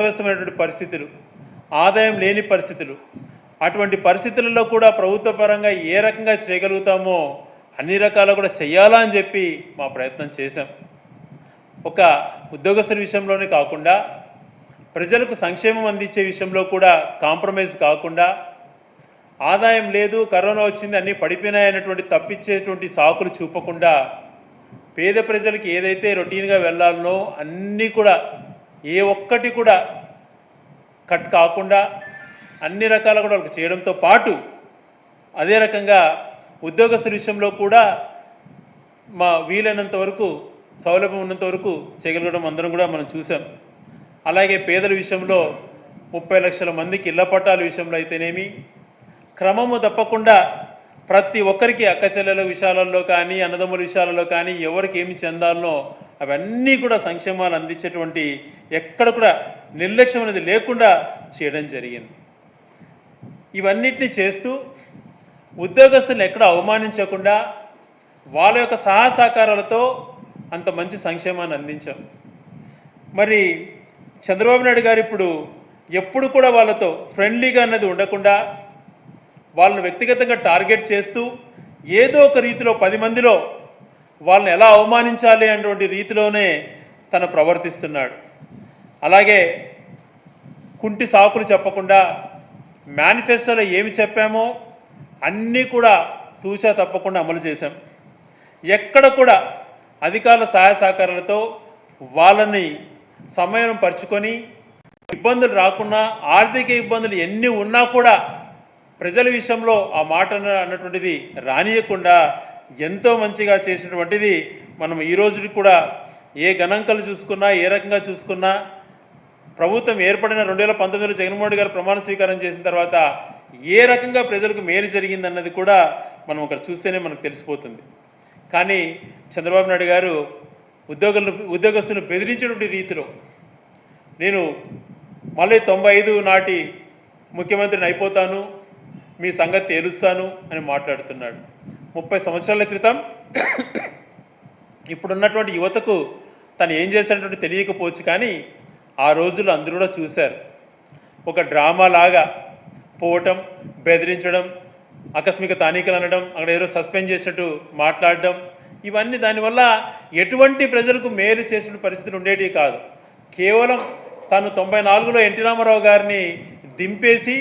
అస్తవ్యస్తమైనటువంటి పరిస్థితులు ఆదాయం లేని పరిస్థితులు అటువంటి పరిస్థితులలో కూడా ప్రభుత్వ పరంగా ఏ రకంగా చేయగలుగుతామో అన్ని రకాలు కూడా చేయాలా అని చెప్పి మా ప్రయత్నం చేశాం. ఒక ఉద్యోగస్తుల విషయంలోనే కాకుండా ప్రజలకు సంక్షేమం అందించే విషయంలో కూడా కాంప్రమైజ్ కాకుండా ఆదాయం లేదు కరోనా వచ్చింది అన్నీ పడిపోయినాయన్నటువంటి తప్పించేటువంటి సాకులు చూపకుండా పేద ప్రజలకి ఏదైతే రొటీన్గా వెళ్ళాలనో అన్నీ కూడా ఏ ఒక్కటి కూడా కట్ కాకుండా అన్ని రకాల కూడా వాళ్ళకి చేయడంతో పాటు అదే రకంగా ఉద్యోగస్తుల విషయంలో కూడా మా వీలైనంత వరకు సౌలభ్యం ఉన్నంత వరకు చేయగలగడం అందరం కూడా మనం చూసాం అలాగే పేదల విషయంలో ముప్పై లక్షల మందికి ఇళ్ళ పట్టాల విషయంలో అయితేనేమి క్రమము తప్పకుండా ప్రతి ఒక్కరికి అక్క చెల్లెల విషయాలలో కానీ అన్నదమ్ముల విషయాలలో కానీ ఎవరికి ఏమి చెందాలనో అవన్నీ కూడా సంక్షేమాలు అందించేటువంటి ఎక్కడ కూడా నిర్లక్ష్యం అనేది లేకుండా చేయడం జరిగింది. ఇవన్నిటిని చేస్తూ ఉద్యోగస్తులను ఎక్కడ అవమానించకుండా వాళ్ళ యొక్క సహా సహకారాలతో అంత మంచి సంక్షేమాన్ని అందించాం. మరి చంద్రబాబు నాయుడు గారు ఇప్పుడు ఎప్పుడు కూడా వాళ్ళతో ఫ్రెండ్లీగా అన్నది ఉండకుండా వాళ్ళని వ్యక్తిగతంగా టార్గెట్ చేస్తూ ఏదో ఒక రీతిలో పది మందిలో వాళ్ళని ఎలా అవమానించాలి అటువంటి రీతిలోనే తను ప్రవర్తిస్తున్నాడు. అలాగే కుంటి సాకులు చెప్పకుండా మేనిఫెస్టోలో ఏమి చెప్పామో అన్నీ కూడా తూచా తప్పకుండా అమలు చేశాం. ఎక్కడ కూడా అధికారుల సహాయ సహకారాలతో వాళ్ళని సమయం పరుచుకొని ఇబ్బందులు రాకుండా ఆర్థిక ఇబ్బందులు ఎన్ని ఉన్నా కూడా ప్రజల విషయంలో ఆ మాట అన్నటువంటిది రానియకుండా ఎంతో మంచిగా చేసినటువంటిది మనం ఈ రోజుకి కూడా ఏ గణాంకాలు చూసుకున్నా ఏ రకంగా చూసుకున్నా ప్రభుత్వం ఏర్పడిన రెండు వేల పంతొమ్మిదిలో జగన్మోహన్ రెడ్డి గారు ప్రమాణ స్వీకారం చేసిన తర్వాత ఏ రకంగా ప్రజలకు మేలు జరిగిందన్నది కూడా మనం అక్కడ చూస్తేనే మనకు తెలిసిపోతుంది. కానీ చంద్రబాబు నాయుడు గారు ఉద్యోగులను ఉద్యోగస్తులను బెదిరించినటువంటి రీతిలో నేను మళ్ళీ తొంభై ఐదు నాటి ముఖ్యమంత్రిని అయిపోతాను మీ సంగతి తేలుస్తాను అని మాట్లాడుతున్నాడు. ముప్పై సంవత్సరాల క్రితం ఇప్పుడున్నటువంటి యువతకు తను ఏం చేశాడంటే తెలియకపోవచ్చు కానీ ఆ రోజులు అందరూ కూడా చూశారు. ఒక డ్రామా లాగా పోవటం బెదిరించడం ఆకస్మిక తానికలు అనడం అక్కడ ఏదో సస్పెండ్ చేసినట్టు మాట్లాడడం ఇవన్నీ దానివల్ల ఎటువంటి ప్రజలకు మేలు చేసిన పరిస్థితులు ఉండేటివి కాదు. కేవలం తాను తొంభై నాలుగులో ఎన్టీ రామారావు గారిని దింపేసి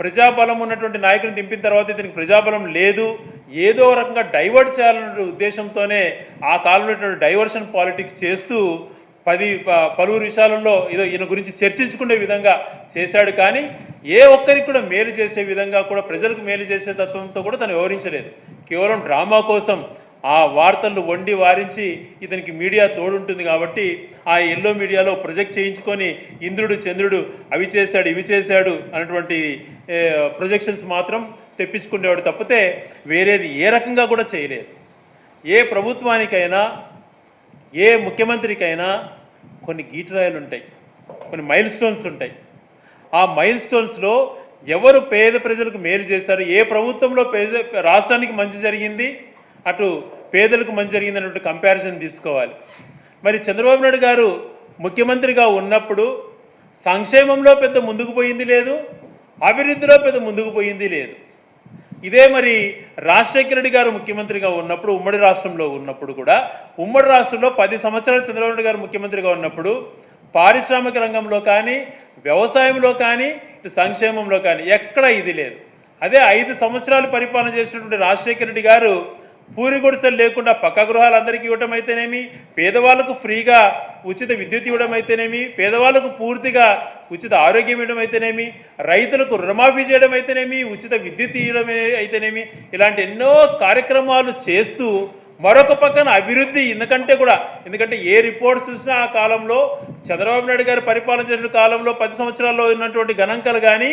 ప్రజాబలం ఉన్నటువంటి నాయకుని దింపిన తర్వాత ఇతనికి ప్రజాబలం లేదు ఏదో రకంగా డైవర్ట్ చేయాలనే ఉద్దేశంతోనే ఆ కాలంలో డైవర్షన్ పాలిటిక్స్ చేస్తూ పది పలువురు విషయాలలో ఇదో ఈయన గురించి చర్చించుకునే విధంగా చేశాడు కానీ ఏ ఒక్కరికి కూడా మేలు చేసే విధంగా కూడా ప్రజలకు మేలు చేసే తత్వంతో కూడా తను వివరించలేదు కేవలం డ్రామా కోసం ఆ వార్తలు వండి వారించి ఇతనికి మీడియా తోడుంటుంది కాబట్టి ఆ ఎల్లో మీడియాలో ప్రొజెక్ట్ చేయించుకొని ఇంద్రుడు చంద్రుడు అవి చేశాడు ఇవి చేశాడు అన్నటువంటి ప్రొజెక్షన్స్ మాత్రం తెప్పించుకునేవాడు తప్పితే వేరేది ఏ రకంగా కూడా చేయలేదు. ఏ ప్రభుత్వానికైనా ఏ ముఖ్యమంత్రికైనా కొన్ని గీటురాయలు ఉంటాయి కొన్ని మైల్ స్టోన్స్ ఉంటాయి. ఆ మైల్ స్టోన్స్లో ఎవరు పేద ప్రజలకు మేలు చేశారు ఏ ప్రభుత్వంలో పేద రాష్ట్రానికి మంచి జరిగింది అటు పేదలకు మంచి జరిగింది అన్నటువంటి కంపారిజన్ తీసుకోవాలి. మరి చంద్రబాబు నాయుడు గారు ముఖ్యమంత్రిగా ఉన్నప్పుడు సంక్షేమంలో పెద్ద ముందుకు పోయింది లేదు అభివృద్ధిలో పెద్ద ముందుకు పోయింది లేదు. ఇదే మరి రాజశేఖర రెడ్డి గారు ముఖ్యమంత్రిగా ఉన్నప్పుడు ఉమ్మడి రాష్ట్రంలో ఉన్నప్పుడు కూడా ఉమ్మడి రాష్ట్రంలో పది సంవత్సరాలు చంద్రబాబు నాయుడు గారు ముఖ్యమంత్రిగా ఉన్నప్పుడు పారిశ్రామిక రంగంలో కానీ వ్యవసాయంలో కానీ సంక్షేమంలో కానీ ఎక్కడ ఇది లేదు. అదే ఐదు సంవత్సరాలు పరిపాలన చేసినటువంటి రాజశేఖర రెడ్డి గారు పూరి గుడిసెలు లేకుండా పక్క గృహాలందరికీ ఇవ్వటం అయితేనేమి పేదవాళ్ళకు ఫ్రీగా ఉచిత విద్యుత్ ఇవ్వడం అయితేనేమి పేదవాళ్ళకు పూర్తిగా ఉచిత ఆరోగ్యం ఇవ్వడం అయితేనేమి రైతులకు రుణమాఫీ చేయడం అయితేనేమి ఉచిత విద్యుత్ ఇవ్వడం అయితేనేమి ఇలాంటి ఎన్నో కార్యక్రమాలు చేస్తూ మరొక పక్కన అభివృద్ధి ఎందుకంటే కూడా ఎందుకంటే ఏ రిపోర్ట్ చూసినా ఆ కాలంలో చంద్రబాబు నాయుడు గారు పరిపాలన చేసిన కాలంలో పది సంవత్సరాల్లో ఉన్నటువంటి గణాంకాలు కానీ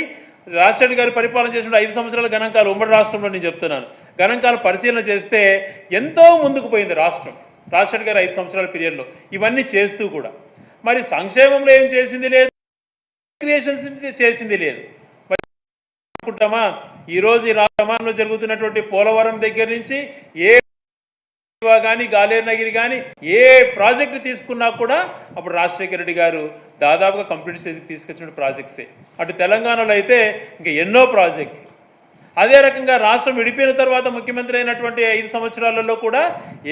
రాజశేఖర్ గారు పరిపాలన చేసిన ఐదు సంవత్సరాల గణాంకాలు ఉమ్మడి రాష్ట్రంలో నేను చెప్తున్నాను. గణాంకాలు పరిశీలన చేస్తే ఎంతో ముందుకు పోయింది రాష్ట్రం. రాజశేఖర్ గారు ఐదు సంవత్సరాల పీరియడ్లో ఇవన్నీ చేస్తూ కూడా. మరి సంక్షేమంలో ఏం చేసింది లేదు. క్రియేషన్స్ చేసింది లేదు. మరి అనుకుంటామా? ఈరోజు ఈ రాష్ట్రంలో జరుగుతున్నటువంటి పోలవరం దగ్గర నుంచి ఏ కానీ గాలేనగిరి కానీ ఏ ప్రాజెక్ట్ తీసుకున్నా కూడా అప్పుడు రాజశేఖర రెడ్డి గారు దాదాపుగా కంప్లీట్ స్టేజ్కి తీసుకొచ్చిన ప్రాజెక్ట్సే. అటు తెలంగాణలో అయితే ఇంకా ఎన్నో ప్రాజెక్ట్. అదే రకంగా రాష్ట్రం విడిపోయిన తర్వాత ముఖ్యమంత్రి అయినటువంటి ఐదు సంవత్సరాలలో కూడా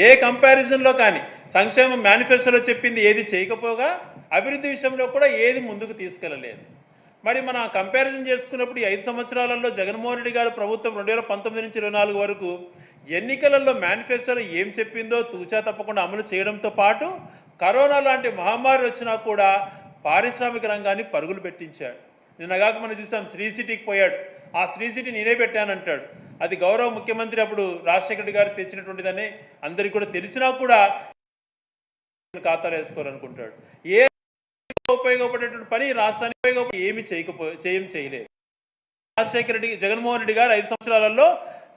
ఏ కంపారిజన్లో కానీ సంక్షేమ మేనిఫెస్టోలో చెప్పింది ఏది చేయకపోగా అభివృద్ధి విషయంలో కూడా ఏది ముందుకు తీసుకెళ్ళలేదు. మరి మనం కంపారిజన్ చేసుకున్నప్పుడు ఈ ఐదు సంవత్సరాలలో జగన్మోహన్ రెడ్డి గారు ప్రభుత్వం రెండు పంతొమ్మిది నుంచి ఇరవై నాలుగు వరకు ఎన్నికలలో మేనిఫెస్టోలో ఏం చెప్పిందో తూచా తప్పకుండా అమలు చేయడంతో పాటు కరోనా లాంటి మహమ్మారి వచ్చినా కూడా పారిశ్రామిక రంగాన్ని పరుగులు పెట్టించాడు. నిన్నగాక మనం చూసాం శ్రీ సిటీకి పోయాడు. ఆ శ్రీ సిటీ నేనే పెట్టానంటాడు. అది గౌరవ ముఖ్యమంత్రి అప్పుడు రాజశేఖర రెడ్డి గారు తెచ్చినటువంటిదని అందరికీ కూడా తెలిసినా కూడా ఖాతాలు వేసుకోవాలనుకుంటాడు ఏ ఉపయోగపడేటువంటి పని రాష్ట్రానికి ఉపయోగపడి ఏమి చేయకపో చేయం చేయలేదు. రాజశేఖర రెడ్డి జగన్మోహన్ రెడ్డి గారు ఐదు సంవత్సరాలలో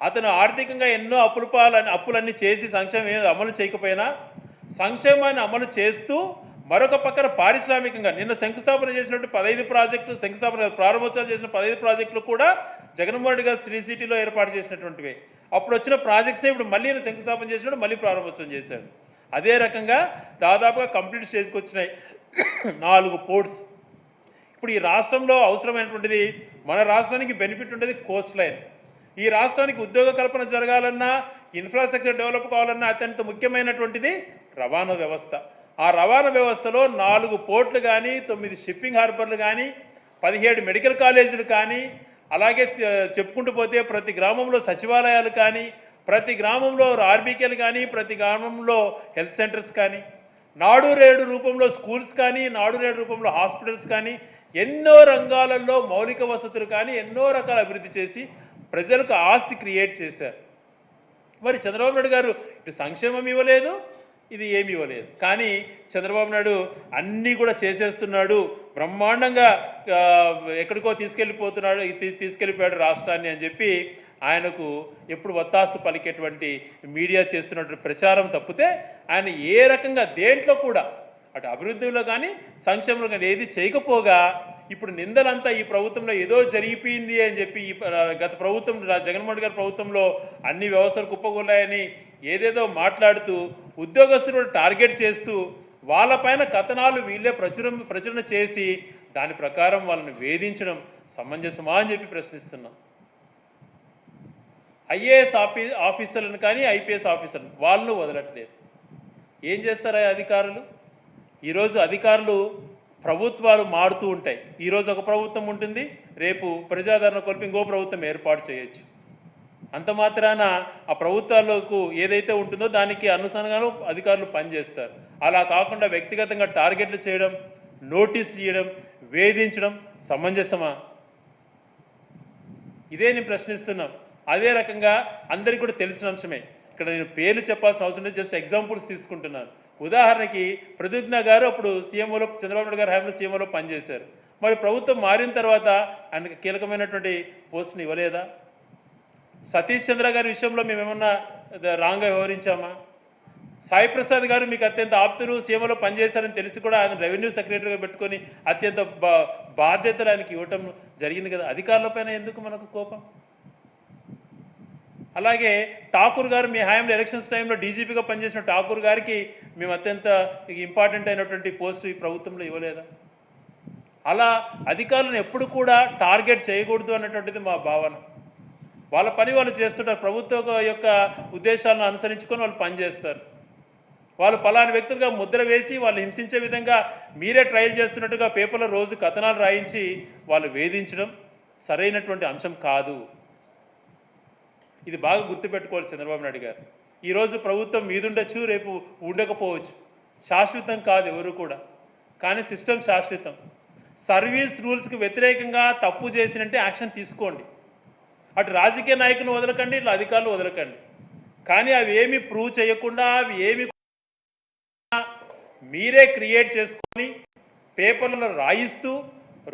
అతను ఆర్థికంగా ఎన్నో అప్పులపాలని అప్పులన్నీ చేసి సంక్షేమం అమలు చేయకపోయినా సంక్షేమాన్ని అమలు చేస్తూ మరొక పక్కన పారిశ్రామికంగా నిన్న శంకుస్థాపన చేసినట్టు పదహైదు ప్రాజెక్టులు శంకుస్థాపన ప్రారంభోత్సవాలు చేసిన పదహైదు ప్రాజెక్టులు కూడా జగన్మోహన్ రెడ్డి గారు శ్రీ సిటీలో ఏర్పాటు చేసినటువంటివి. అప్పుడు వచ్చిన ప్రాజెక్ట్స్ని ఇప్పుడు మళ్ళీ శంకుస్థాపన చేసినప్పుడు మళ్ళీ ప్రారంభోత్సవం చేశాడు. అదే రకంగా దాదాపుగా కంప్లీట్ స్టేజ్కి వచ్చినాయి నాలుగు పోర్ట్స్. ఇప్పుడు ఈ రాష్ట్రంలో అవసరమైనటువంటిది మన రాష్ట్రానికి బెనిఫిట్ ఉండేది కోస్ట్ లైన్. ఈ రాష్ట్రానికి ఉద్యోగ కల్పన జరగాలన్నా ఇన్ఫ్రాస్ట్రక్చర్ డెవలప్ కావాలన్నా అత్యంత ముఖ్యమైనటువంటిది రవాణా వ్యవస్థ. ఆ రవాణా వ్యవస్థలో నాలుగు పోర్ట్లు కానీ తొమ్మిది షిప్పింగ్ హార్బర్లు కానీ పదిహేడు మెడికల్ కాలేజీలు కానీ అలాగే చెప్పుకుంటూ పోతే ప్రతి గ్రామంలో సచివాలయాలు కానీ ప్రతి గ్రామంలో ఆర్బీకేలు కానీ ప్రతి గ్రామంలో హెల్త్ సెంటర్స్ కానీ నాడు రేడు రూపంలో స్కూల్స్ కానీ నాడు రేడు రూపంలో హాస్పిటల్స్ కానీ ఎన్నో రంగాలలో మౌలిక వసతులు కానీ ఎన్నో రకాల అభివృద్ధి చేసి ప్రజలకు ఆస్తి క్రియేట్ చేశారు. మరి చంద్రబాబు నాయుడు గారు ఇటు సంక్షేమం ఇవ్వలేదు ఇది ఏమి ఇవ్వలేదు. కానీ చంద్రబాబు నాయుడు అన్నీ కూడా చేసేస్తున్నాడు. బ్రహ్మాండంగా ఎక్కడికో తీసుకెళ్ళిపోతున్నాడు తీసుకెళ్ళిపోయాడు రాష్ట్రాన్ని అని చెప్పి ఆయనకు ఎప్పుడు వత్తాసు పలికేటువంటి మీడియా చేస్తున్నటువంటి ప్రచారం తప్పితే ఆయన ఏ రకంగా దేంట్లో కూడా అటు అభివృద్ధిలో కానీ సంక్షేమంలో కానీ ఏది చేయకపోగా ఇప్పుడు నిందలంతా ఈ ప్రభుత్వంలో ఏదో జరిగిపోయింది అని చెప్పి ఈ గత ప్రభుత్వం రా- జగన్మోహన్ గారి ప్రభుత్వంలో అన్ని వ్యవస్థలు కుప్పగొల్లాయని ఏదేదో మాట్లాడుతూ ఉద్యోగస్తులు టార్గెట్ చేస్తూ వాళ్ళపైన కథనాలు వీళ్ళే ప్రచురం ప్రచురణ చేసి దాని ప్రకారం వాళ్ళని వేధించడం సమంజసమా అని చెప్పి ప్రశ్నిస్తున్నాం. ఐఏఎస్ ఆఫీ ఆఫీసర్లను కానీ ఐపీఎస్ ఆఫీసర్లు వాళ్ళు వదలట్లేదు. ఏం చేస్తారా అధికారులు? ఈరోజు అధికారులు ప్రభుత్వాలు మారుతూ ఉంటాయి. ఈరోజు ఒక ప్రభుత్వం ఉంటుంది రేపు ప్రజాదరణ కొలిపి ఇంకో ప్రభుత్వం ఏర్పాటు చేయొచ్చు. అంత మాత్రాన ఆ ప్రభుత్వాలకు ఏదైతే ఉంటుందో దానికి అనుసంధానం అధికారులు పనిచేస్తారు. అలా కాకుండా వ్యక్తిగతంగా టార్గెట్లు చేయడం నోటీసులు ఇవ్వడం వేధించడం సమంజసమా? ఇదే నేను ప్రశ్నిస్తున్నాం. అదే రకంగా అందరికీ కూడా తెలిసిన అంశమే. ఇక్కడ నేను పేర్లు చెప్పాల్సిన అవసరం లేదు జస్ట్ ఎగ్జాంపుల్స్ తీసుకుంటున్నాను. ఉదాహరణకి ప్రతిజ్ఞ గారు అప్పుడు సీఎంఓలో చంద్రబాబు నాయుడు గారు హయాంలో సీఎంఓలో పనిచేశారు. మరి ప్రభుత్వం మారిన తర్వాత ఆయనకు కీలకమైనటువంటి పోస్ట్ని ఇవ్వలేదా? సతీష్ చంద్ర గారి విషయంలో మేము ఏమన్నా రాంగ్గా వ్యవహరించామా? సాయి ప్రసాద్ గారు మీకు అత్యంత ఆప్తులు సీఎంలో పనిచేశారని తెలిసి కూడా ఆయన రెవెన్యూ సెక్రటరీగా పెట్టుకొని అత్యంత బా- బాధ్యతలు ఆయనకి ఇవ్వటం జరిగింది కదా. అధికారులపైన ఎందుకు మనకు కోపం? అలాగే ఠాకూర్ గారు మీ హయాంలో ఎలక్షన్స్ టైంలో డీజీపీగా పనిచేసిన ఠాకూర్ గారికి మేము అత్యంత ఇంపార్టెంట్ అయినటువంటి పోస్ట్ ఈ ప్రభుత్వంలో ఇవ్వలేదా? అలా అధికారులను ఎప్పుడు కూడా టార్గెట్ చేయకూడదు అన్నటువంటిది మా భావన. వాళ్ళ పని వాళ్ళు చేస్తుంటారు. ప్రభుత్వ యొక్క ఉద్దేశాలను అనుసరించుకొని వాళ్ళు పనిచేస్తారు వాళ్ళు పలాని వ్యక్తులుగా ముద్ర వేసి వాళ్ళు హింసించే విధంగా మీరే ట్రయల్ చేస్తున్నట్టుగా పేపర్లో రోజు కథనాలు రాయించి వాళ్ళు వేధించడం సరైనటువంటి అంశం కాదు. ఇది బాగా గుర్తుపెట్టుకోవాలి చంద్రబాబు నాయుడు గారు. ఈరోజు ప్రభుత్వం మీదుండొచ్చు రేపు ఉండకపోవచ్చు. శాశ్వతం కాదు ఎవరు కూడా. కానీ సిస్టమ్ శాశ్వతం. సర్వీస్ రూల్స్కి వ్యతిరేకంగా తప్పు చేసినంటే యాక్షన్ తీసుకోండి. అటు రాజకీయ నాయకులను వదలకండి ఇట్లా అధికారులు వదలకండి. కానీ అవి ఏమి ప్రూవ్ చేయకుండా అవి ఏమి మీరే క్రియేట్ చేసుకొని పేపర్లను రాయిస్తూ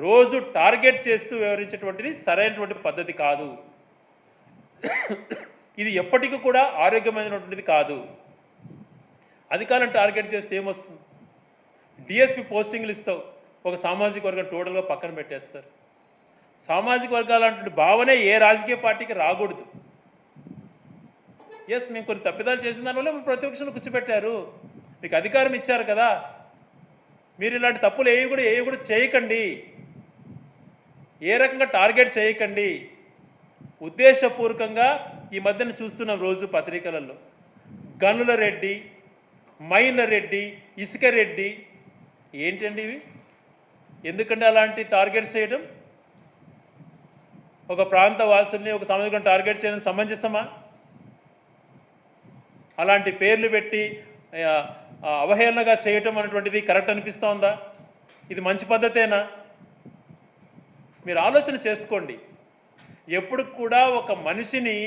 రోజు టార్గెట్ చేస్తూ వివరించేటువంటిది సరైనటువంటి పద్ధతి కాదు. ఇది ఎప్పటికీ కూడా ఆరోగ్యమైనటువంటిది కాదు. అధికారులను టార్గెట్ చేస్తే ఏమొస్తుంది? డిఎస్పి పోస్టింగ్లు ఇస్తావు. ఒక సామాజిక వర్గం టోటల్గా పక్కన పెట్టేస్తారు. సామాజిక వర్గాలంటే భావనే ఏ రాజకీయ పార్టీకి రాకూడదు. ఎస్ మేము కొన్ని తప్పిదాలు చేసిన దానివల్ల మేము ప్రతిపక్షంలో కూర్చోబెట్టారు. మీకు అధికారం ఇచ్చారు కదా. మీరు ఇలాంటి తప్పులు ఏవి కూడా ఏవి కూడా చేయకండి. ఏ రకంగా టార్గెట్ చేయకండి. ఉద్దేశపూర్వకంగా ఈ మధ్యన చూస్తున్నాం రోజు పత్రికలలో గనుల రెడ్డి మైల రెడ్డి ఇసుక రెడ్డి ఏంటండి ఇవి? ఎందుకంటే అలాంటి టార్గెట్స్ చేయడం? ఒక ప్రాంత వాసుల్ని ఒక సమాజం టార్గెట్ చేయడం సమంజసమా? అలాంటి పేర్లు పెట్టి అవహేళనగా చేయటం అనేటువంటిది కరెక్ట్ అనిపిస్తోందా ఇది మంచి పద్ధతేనా? మీరు ఆలోచన చేసుకోండి. ఎప్పుడు కూడా ఒక మనిషిని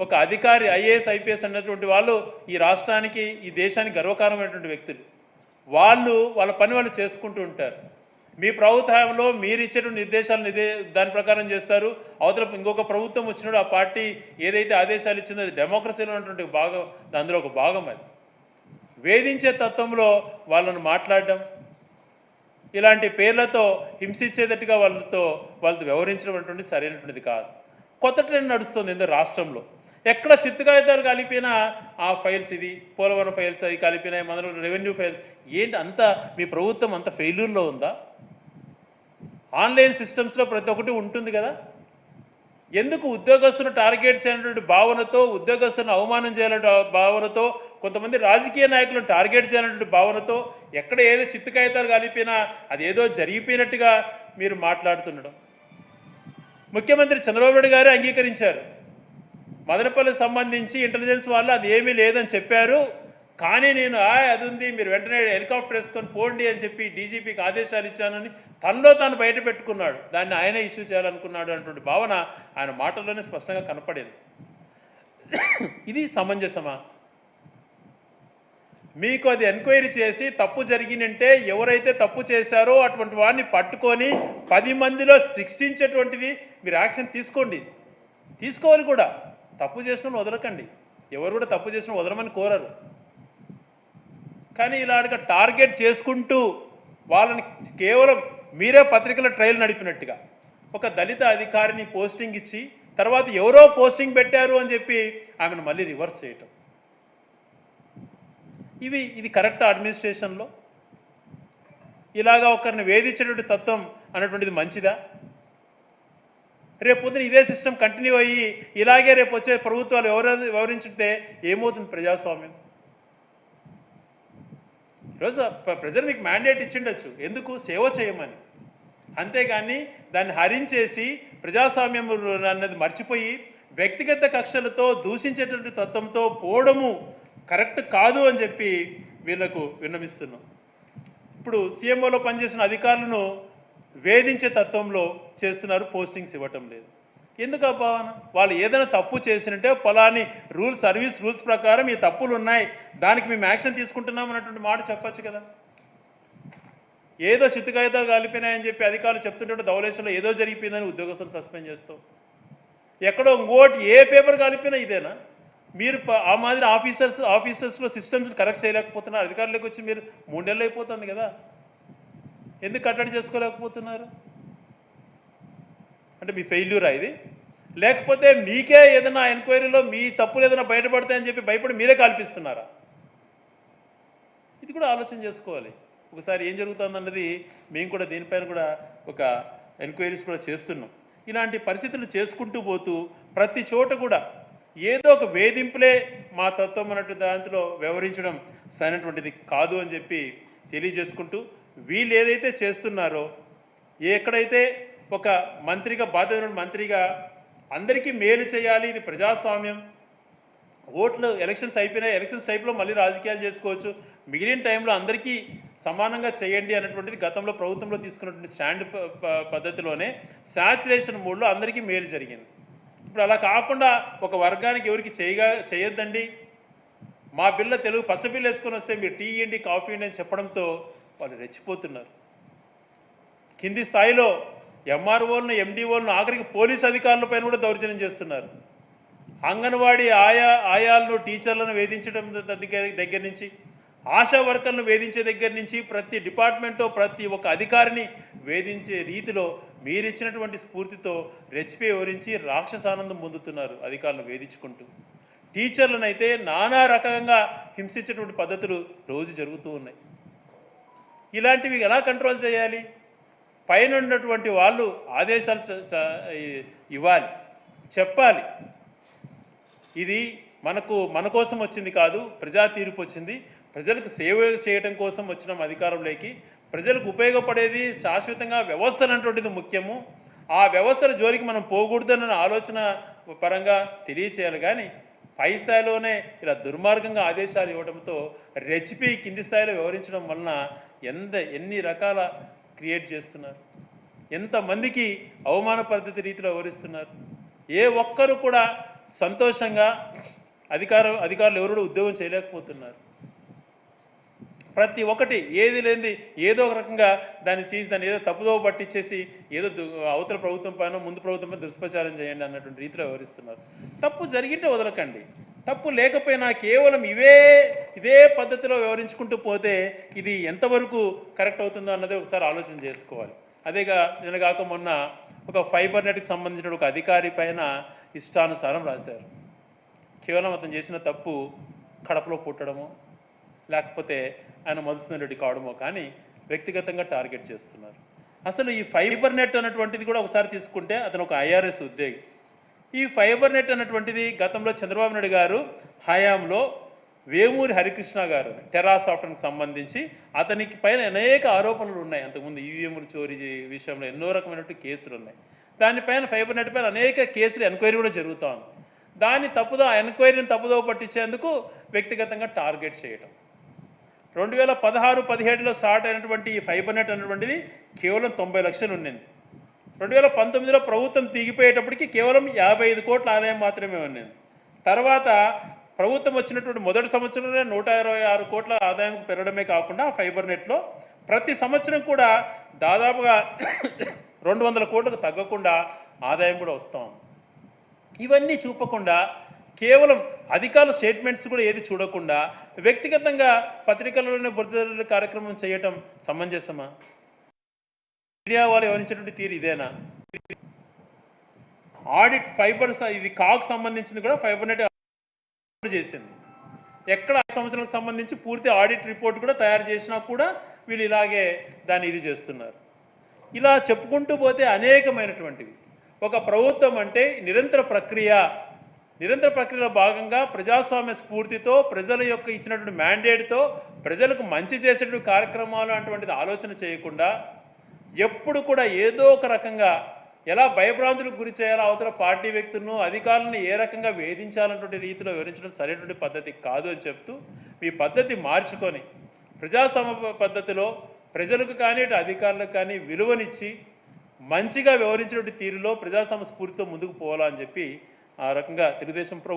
ఒక అధికారి ఐఏఎస్ ఐపీఎస్ అన్నటువంటి వాళ్ళు ఈ రాష్ట్రానికి ఈ దేశానికి గర్వకారమైనటువంటి వ్యక్తులు. వాళ్ళు వాళ్ళ పని వాళ్ళు చేసుకుంటూ ఉంటారు. మీ ప్రభుత్వంలో మీరు ఇచ్చేటువంటి నిర్దేశాలను ఇదే దాని ప్రకారం చేస్తారు. అవతల ఇంకొక ప్రభుత్వం వచ్చినప్పుడు ఆ పార్టీ ఏదైతే ఆదేశాలు ఇచ్చిందో అది డెమోక్రసీలో ఉన్నటువంటి భాగం అందులో ఒక భాగం అది. వేధించే తత్వంలో వాళ్ళను మాట్లాడడం ఇలాంటి పేర్లతో హింసించేటట్టుగా వాళ్ళతో వాళ్ళతో వ్యవహరించడం అనేటువంటిది సరైనటువంటిది కాదు. కొత్త ట్రెండ్ నడుస్తుంది ఎందుకు రాష్ట్రంలో. ఎక్కడ చిత్తుకాయితాలు కలిపినా ఆ ఫైల్స్ ఇది పోలవరం ఫైల్స్ అవి కలిపినాయి మన రెవెన్యూ ఫైల్స్. ఏంటి అంత మీ ప్రభుత్వం అంత ఫెయిల్యూర్లో ఉందా? ఆన్లైన్ సిస్టమ్స్లో ప్రతి ఒక్కటి ఉంటుంది కదా. ఎందుకు ఉద్యోగస్తులను టార్గెట్ చేయనటువంటి భావనతో ఉద్యోగస్తులను అవమానం చేయాలనే భావనతో కొంతమంది రాజకీయ నాయకులను టార్గెట్ చేయాలన్నటువంటి భావనతో ఎక్కడ ఏదో చిత్తు కాగితాలు కలిపినా అది ఏదో జరిగిపోయినట్టుగా మీరు మాట్లాడుతుండడం. ముఖ్యమంత్రి చంద్రబాబు నాయుడు గారు అంగీకరించారు. మదనపల్లి సంబంధించి ఇంటెలిజెన్స్ వాళ్ళు అది ఏమీ లేదని చెప్పారు. కానీ నేను ఆ అది ఉంది మీరు వెంటనే హెలికాప్టర్ వేసుకొని పోండి అని చెప్పి డీజీపీకి ఆదేశాలు ఇచ్చానని తనలో తాను బయట పెట్టుకున్నాడు. దాన్ని ఆయనే ఇష్యూ చేయాలనుకున్నాడు అటువంటి భావన ఆయన మాటల్లోనే స్పష్టంగా కనపడేది. ఇది సమంజసమా? మీకు అది ఎంక్వైరీ చేసి తప్పు జరిగినంటే ఎవరైతే తప్పు చేశారో అటువంటి వాడిని పట్టుకొని పది మందిలో శిక్షించేటువంటిది మీరు యాక్షన్ తీసుకోండి. తీసుకోవాలి కూడా. తప్పు చేసిన వదలకండి. ఎవరు కూడా తప్పు చేసిన వదలమని కోరరు. కానీ ఇలాంటి టార్గెట్ చేసుకుంటూ వాళ్ళని కేవలం మీరే పత్రికల ట్రయల్ నడిపినట్టుగా ఒక దళిత అధికారిని పోస్టింగ్ ఇచ్చి తర్వాత ఎవరో పోస్టింగ్ పెట్టారు అని చెప్పి ఆమెను మళ్ళీ రివర్స్ చేయటం. ఇవి ఇది కరెక్ట్ అడ్మినిస్ట్రేషన్లో. ఇలాగా ఒకరిని వేధించేటువంటి తత్వం అనేటువంటిది మంచిదా? రేపు పొద్దున ఇదే సిస్టమ్ కంటిన్యూ అయ్యి ఇలాగే రేపు వచ్చే ప్రభుత్వాలు ఎవరు వివరించుంటే ఏమవుతుంది ప్రజాస్వామ్యం? ఈరోజు ప్ర- ప్రజలు మీకు మ్యాండేట్ ఇచ్చిండొచ్చు. ఎందుకు? సేవ చేయమని. అంతేగాని దాన్ని హరించేసి ప్రజాస్వామ్యం అన్నది మర్చిపోయి వ్యక్తిగత కక్షలతో దూషించేటువంటి తత్వంతో పోవడము కరెక్ట్ కాదు అని చెప్పి వీళ్ళకు విన్నమిస్తున్నాం ఇప్పుడు సీఎంఓలో పనిచేసిన అధికారులను వేధించే తత్వంలో చేస్తున్నారు పోస్టింగ్స్ ఇవ్వటం లేదు. ఎందుకు ఆ భావన వాళ్ళు ఏదైనా తప్పు చేసినట్టే పొలాన్ని రూల్స్ సర్వీస్ రూల్స్ ప్రకారం ఈ తప్పులు ఉన్నాయి దానికి మేము యాక్షన్ తీసుకుంటున్నాం అన్నటువంటి మాట చెప్పొచ్చు కదా. ఏదో చిత్తుకాయితాలు కలిపినాయని చెప్పి అధికారులు చెప్తుంటే ధవలేశ్వరంలో ఏదో జరిగిపోయిందని ఉద్యోగస్తులు సస్పెండ్ చేస్తాం. ఎక్కడో ఇంకోటి ఏ పేపర్ కాలిపోయినా ఇదేనా? మీరు ఆ మాదిరి ఆఫీసర్స్ ఆఫీసర్స్లో సిస్టమ్స్ కరెక్ట్ చేయలేకపోతున్నారు. అధికారులకు వచ్చి మీరు మూడేళ్ళు అయిపోతుంది కదా. ఎందుకు కట్టడి చేసుకోలేకపోతున్నారు? అంటే మీ ఫెయిల్యూరా ఇది? లేకపోతే మీకే ఏదైనా ఎంక్వైరీలో మీ తప్పులు ఏదైనా బయటపడతాయని చెప్పి భయపడి మీరే కల్పిస్తున్నారా? ఇది కూడా ఆలోచన చేసుకోవాలి. ఒకసారి ఏం జరుగుతుందన్నది మేము కూడా దీనిపైన కూడా ఒక ఎంక్వైరీస్ కూడా చేస్తున్నాం. ఇలాంటి పరిస్థితులు చేసుకుంటూ పోతూ ప్రతి చోట కూడా ఏదో ఒక వేధింపులే మా తత్వం అన్నట్టు దాంట్లో వ్యవహరించడం సరైనటువంటిది కాదు అని చెప్పి తెలియజేసుకుంటూ వీళ్ళు ఏదైతే చేస్తున్నారో ఎక్కడైతే ఒక మంత్రిగా బాధ్యత మంత్రిగా అందరికీ మేలు చేయాలి ఇది ప్రజాస్వామ్యం ఓట్లు ఎలక్షన్స్ అయిపోయినాయి ఎలక్షన్స్ టైప్లో మళ్ళీ రాజకీయాలు చేసుకోవచ్చు మిగిలిన టైంలో అందరికీ సమానంగా చేయండి అన్నటువంటిది గతంలో ప్రభుత్వంలో తీసుకున్నటువంటి స్టాండ్ ప- పద్ధతిలోనే శాచురేషన్ మూడ్లో అందరికీ మేలు జరిగింది. ఇప్పుడు అలా కాకుండా ఒక వర్గానికి ఎవరికి చేయగా చేయొద్దండి? మా పిల్ల తెలుగు పచ్చబిల్ల వేసుకొని వస్తే మీరు టీ ఇండి కాఫీ ఇండి అని చెప్పడంతో వాళ్ళు రెచ్చిపోతున్నారు. కింది స్థాయిలో ఎంఆర్ఓలను ఎండిఓలను ఆఖరికి పోలీస్ అధికారులపైన కూడా దౌర్జన్యం చేస్తున్నారు. అంగన్వాడీ ఆయా ఆయాలను టీచర్లను వేధించడం దగ్గర దగ్గర నుంచి ఆశా వర్కర్లను వేధించే దగ్గర నుంచి ప్రతి డిపార్ట్మెంట్లో ప్రతి ఒక్క అధికారిని వేధించే రీతిలో మీరిచ్చినటువంటి స్ఫూర్తితో రెచ్చిపి వివరించి రాక్షసానందం పొందుతున్నారు అధికారులను వేధించుకుంటూ. టీచర్లనైతే నానా రకంగా హింసించేటువంటి పద్ధతులు రోజు జరుగుతూ ఉన్నాయి. ఇలాంటివి ఎలా కంట్రోల్ చేయాలి? పైన ఉన్నటువంటి వాళ్ళు ఆదేశాలు చ- చ- ఇవ్వాలి. చెప్పాలి. ఇది మనకు మన కోసం వచ్చింది కాదు ప్రజా తీర్పు వచ్చింది. ప్రజలకు సేవ చేయడం కోసం వచ్చిన అధికారంలోకి. ప్రజలకు ఉపయోగపడేది శాశ్వతంగా వ్యవస్థలు అన్నటువంటిది ముఖ్యము. ఆ వ్యవస్థల జోలికి మనం పోకూడదన్న ఆలోచన పరంగా తెలియచేయాలి. కానీ పై స్థాయిలోనే ఇలా దుర్మార్గంగా ఆదేశాలు ఇవ్వడంతో రెసిపీ కింది స్థాయిలో వివరించడం వలన ఎంత ఎన్ని రకాల క్రియేట్ చేస్తున్నారు? ఎంతమందికి అవమాన పద్ధతి రీతిలో వివరిస్తున్నారు ఏ ఒక్కరు కూడా సంతోషంగా అధికార అధికారులు ఎవరు ఉద్యోగం చేయలేకపోతున్నారు. ప్రతి ఒక్కటి ఏది లేనిది ఏదో ఒక రకంగా దాన్ని చేసి దాన్ని ఏదో తప్పుదో పట్టించేసి ఏదో అవతల ప్రభుత్వం పైన ముందు ప్రభుత్వం పైన దుష్ప్రచారం చేయండి అన్నటువంటి రీతిలో వివరిస్తున్నారు తప్పు జరిగింటే వదలకండి. తప్పు లేకపోయినా కేవలం ఇవే ఇదే పద్ధతిలో వివరించుకుంటూ పోతే ఇది ఎంతవరకు కరెక్ట్ అవుతుందో అన్నది ఒకసారి ఆలోచన చేసుకోవాలి. అదేగా నిన్నగాక మొన్న ఒక ఫైబర్ నెట్కి సంబంధించిన ఒక అధికారి పైన ఇష్టానుసారం రాశారు. కేవలం అతను చేసిన తప్పు కడపలో పుట్టడము లేకపోతే ఆయన మధుసూదన్ రెడ్డి కావడమో కానీ వ్యక్తిగతంగా టార్గెట్ చేస్తున్నారు. అసలు ఈ ఫైబర్ నెట్ అన్నటువంటిది కూడా ఒకసారి తీసుకుంటే అతను ఒక ఐఆర్ఎస్ ఉద్యోగి. ఈ ఫైబర్ నెట్ అన్నటువంటిది గతంలో చంద్రబాబు నాయుడు గారు హయాంలో వేమూరి హరికృష్ణ గారు టెరా సాఫ్ట్వేర్కి సంబంధించి అతనికి పైన అనేక ఆరోపణలు ఉన్నాయి. అంతకుముందు ఈవీఎంలు చోరీ విషయంలో ఎన్నో రకమైనటువంటి కేసులు ఉన్నాయి. దానిపైన ఫైబర్ నెట్ పైన అనేక కేసులు ఎంక్వైరీ కూడా జరుగుతూ ఉంది దాన్ని తప్పుదో ఎన్క్వైరీని ఎంక్వైరీని తప్పుదో పట్టించేందుకు వ్యక్తిగతంగా టార్గెట్ చేయటం. రెండు వేల పదహారు పదిహేడులో స్టార్ట్ అయినటువంటి ఈ ఫైబర్ నెట్ అనేటువంటిది కేవలం తొంభై లక్షలు ఉండింది రెండు వేల పంతొమ్మిదిలో ప్రభుత్వం దిగిపోయేటప్పటికి కేవలం యాభై ఐదు కోట్ల ఆదాయం మాత్రమే ఉన్నది. తర్వాత ప్రభుత్వం వచ్చినటువంటి మొదటి సంవత్సరంలో నూట ఇరవై ఆరు కోట్ల ఆదాయం పెరగడమే కాకుండా ఫైబర్ నెట్లో ప్రతి సంవత్సరం కూడా దాదాపుగా రెండు వందల కోట్లకు తగ్గకుండా ఆదాయం కూడా వస్తాం ఇవన్నీ చూపకుండా కేవలం అధికారుల స్టేట్మెంట్స్ కూడా ఏది చూడకుండా వ్యక్తిగతంగా పత్రికలలోనే బురద కార్యక్రమం చేయటం సమంజసమా? మీడియా వాళ్ళు వివరించినటువంటి తీరు ఇదేనా? ఆడిట్ ఫైబర్ ఇది కాకు సంబంధించింది కూడా ఫైబర్ నెట్ చేసింది. ఎక్కడ సంవత్సరాలకు సంబంధించి పూర్తి ఆడిట్ రిపోర్ట్ కూడా తయారు చేసినా కూడా వీళ్ళు ఇలాగే దాన్ని ఇది చేస్తున్నారు. ఇలా చెప్పుకుంటూ పోతే అనేకమైనటువంటివి. ఒక ప్రభుత్వం అంటే నిరంతర ప్రక్రియ. నిరంతర ప్రక్రియలో భాగంగా ప్రజాస్వామ్య స్ఫూర్తితో ప్రజల యొక్క ఇచ్చినటువంటి మ్యాండేట్తో ప్రజలకు మంచి చేసేటువంటి కార్యక్రమాలు అటువంటిది ఆలోచన చేయకుండా ఎప్పుడు కూడా ఏదో ఒక రకంగా ఎలా భయభ్రాంతులకు గురి చేయాలో అవతల పార్టీ వ్యక్తులను అధికారులను ఏ రకంగా వేధించాలన్నటువంటి రీతిలో వివరించడం సరైనటువంటి పద్ధతి కాదు అని చెప్తూ మీ పద్ధతి మార్చుకొని ప్రజాసమ పద్ధతిలో ప్రజలకు కానీ అటు అధికారులకు కానీ విలువనిచ్చి మంచిగా వివరించినటువంటి తీరులో ప్రజాసమ స్ఫూర్తితో ముందుకు పోవాలని చెప్పి ఆ రకంగా తెలుగుదేశం